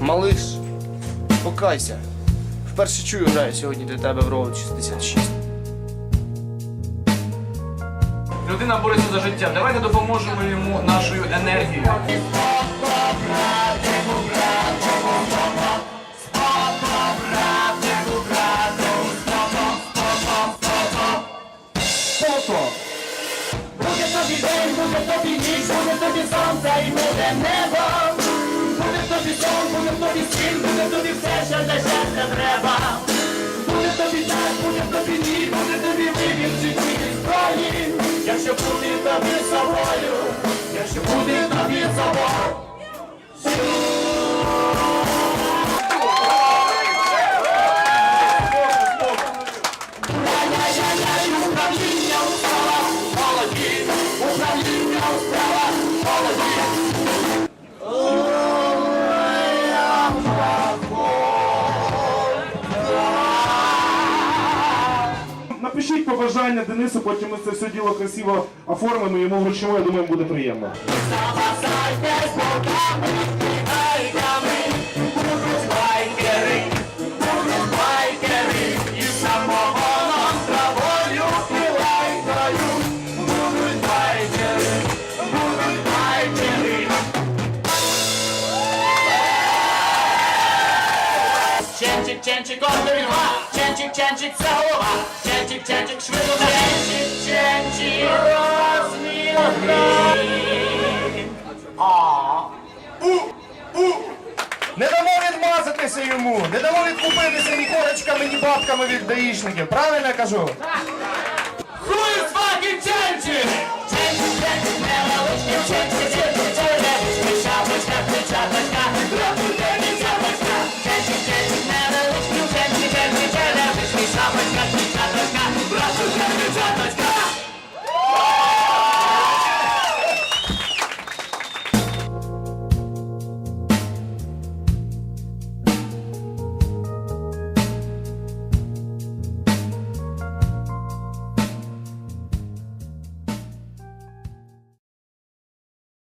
Малиш, покайся. Вперше чую граю сьогодні до тебе в Роуд 66. Людина бореться за життя. Давайте допоможемо йому нашою енергією. Буде тобі день, буде тобі ніч, буде тобі сонце і буде небо. Для щастя треба. Буде тобі так, буде тобі ні, буде тобі вибір в житті зброї. Якщо бути тобі собою, якщо бути тобі собою. Управління побажання Денису, потім ми це все діло красиво оформимо, йому вручимо, я думаю, буде приємно. Ченчик, ченчик, оберіга, ченчик, ченчик, це голова, ченчик, ченчик, швидко, ченчик, ченчик, розмір. Не дамо відмазатися йому, не дамо відкупитися ні корочками, ні бабками від даїшників. Правильно я кажу? Who is fucking changing? Changing, changing, невеличкий, changing, changing, changing. Шапочка, шапочка,